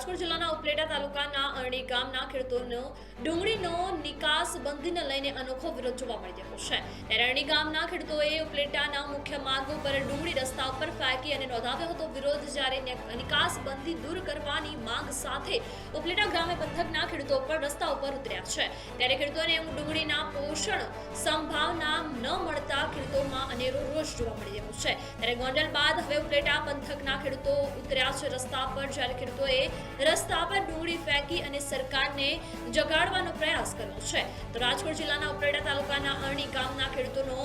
રાજકોટ જિલ્લાના ઉપલેટા તાલુકાના અરણી ગામના ખેડૂતોનો ડુંગળીનો નિકાસ બંધીને લઈને અનોખો વિરોધ જોવા મળી રહ્યો છે. ત્યારે અરણી ગામના ખેડૂતોએ ઉપલેટાના મુખ્ય માર્ગો પર ડુંગળી રસ્તા ઉપર ફેંકી અને નોંધાવ્યો હતો વિરોધ, જ્યારે નિકાસ બંધી દૂર કરવાની માંગ સાથે ઉપલેટા ગામે પંથકના ખેડૂતો પર રસ્તા ઉપર ઉતર્યા છે. ત્યારે ખેડૂતોને ડુંગળીના પોષણ સંભાવના ન મળતા ખેડૂતોમાં અનેરો રોષ જોવા મળી રહ્યો છે. ત્યારે ગોંડલ બાદ હવે ઉપલેટા પંથકના ખેડૂતો ઉતર્યા છે રસ્તા પર, જ્યારે ખેડૂતોએ રસ્તા પર ડુંગળી ફેંકી અને સરકારને જગાડવાનો પ્રયાસ કર્યો છે. તો રાજકોટ જિલ્લાના ઉપરેડા તાલુકાના અરણી ગામના ખેડૂતોનો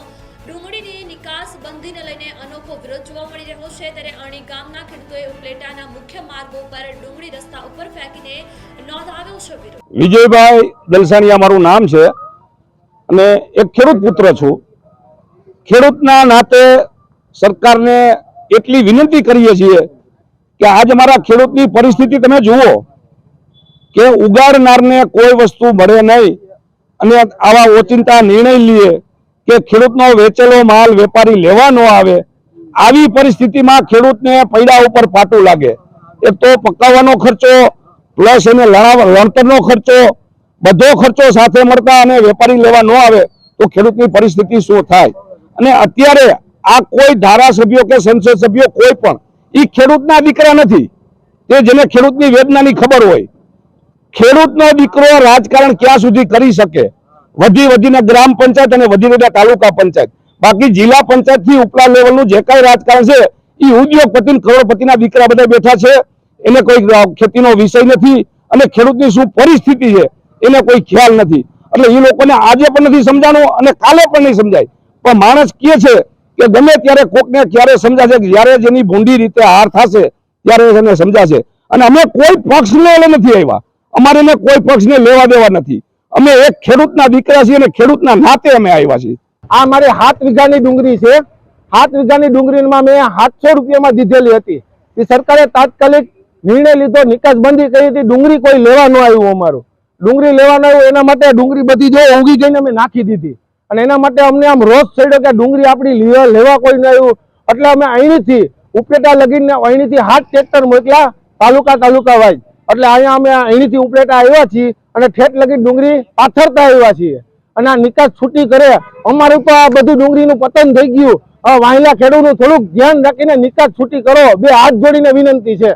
ડુંગળીની નિકાસ બંધીને લઈને અનોખો વિરોધ જોવા મળી રહ્યો છે. ત્યારે અરણી ગામના ખેડૂતોએ ઉપલેટાના મુખ્ય માર્ગો પર ડુંગળી રસ્તા ઉપર ફેંકીને નોંધાવ્યો છે વિરોધ. વિજયભાઈ દલસાણીયા મારું નામ છે અને એક ખેડૂત પુત્ર છું. ખેડૂતના નાતે સરકારને એટલી વિનંતી કરીએ છીએ કે આજ અમારા ખેડૂતની પરિસ્થિતિ તમે જુઓ કે ઉગાડનારને કોઈ વસ્તુ મળે નહીં. અને આવા ઓચિંતા નિર્ણય લઈએ કે ખેડૂતનો વેચેલો માલ વેપારી લેવા ન આવે, આવી પરિસ્થિતિમાં ખેડૂતને પૈડા ઉપર પાટું લાગે. એક તો પકાવવાનો ખર્ચો પ્લસ એને લણતરનો ખર્ચો, બધો ખર્ચો સાથે મળતા અને વેપારી લેવા ન આવે, તો ખેડૂતની પરિસ્થિતિ શું થાય? અને અત્યારે આ કોઈ ધારાસભ્યો કે સંસદ સભ્યો કોઈ પણ એ ખેડૂતના દીકરા નથી. તે જેને ખેડૂતની વેદનાની ખબર હોય ખેડૂતનો દીકરો રાજકારણ ક્યાં સુધી કરી શકે? વધી વધીને ગ્રામ પંચાયત અને વધી વધીને તાલુકા પંચાયત. બાકી જિલ્લા પંચાયતથી ઉપલા લેવલનું જે કાંઈ રાજકારણ છે એ ઉદ્યોગપતિ કરોડપતિના દીકરા બધા બેઠા છે. એને કોઈ ખેતીનો વિષય નથી અને ખેડૂતની શું પરિસ્થિતિ છે, એને કોઈ ખ્યાલ નથી. એટલે એ લોકોને આજે પણ નથી સમજાણું અને કાલે પણ નહીં સમજાય. પણ માણસ કહે છે કે ગમે ત્યારે કોકને ક્યારે સમજાશે જ્યારે જેની ભૂંડી રીતે હાર થશે, ત્યારે એને સમજાશે. અને અમે કોઈ પક્ષ લઈને નથી આવ્યા. અમારે એને કોઈ પક્ષને લેવા દેવા નથી. અમે એક ખેડૂતના દીકરા છીએ અને ખેડૂતના નાતે અમે આવ્યા છીએ. આ મારી સાત વીઘાની ડુંગળી છે. સાત વીઘાની ડુંગળીમાં મેં સાતસો રૂપિયામાં દીધેલી હતી. એ સરકારે તાત્કાલિક નિર્ણય લીધો નિકાસ બંધી કરી હતી. ડુંગળી કોઈ લેવા ન આવ્યું અમારું. ડુંગળી લેવાનું આવ્યું, એના માટે ડુંગળી બધી જો ઊંઘી જઈને અમે નાખી દીધી. અને એના માટે અમને આમ રોષ ચડ્યો કે ડુંગળી આપણી લેવા લેવા કોઈ ન આવ્યું. એટલે અમે અહીંથી ઉપલેટા લગીને અહીંથી હાથ ટ્રેક્ટર મોકલ્યા તાલુકા તાલુકા વાઇઝ એટલે અહીંયા અમે અહીંથી ઉપલેટા આવ્યા છીએ અને ઠેઠ લગી ડુંગળી પાથરતા આવ્યા છીએ. અને આ નિકાસ છૂટી કરે, અમારું તો આ બધું ડુંગળીનું પતન થઈ ગયું. વાહિલા ખેડૂતનું થોડુંક ધ્યાન રાખીને નિકાસ છૂટી કરો. બે હાથ જોડીને વિનંતી છે.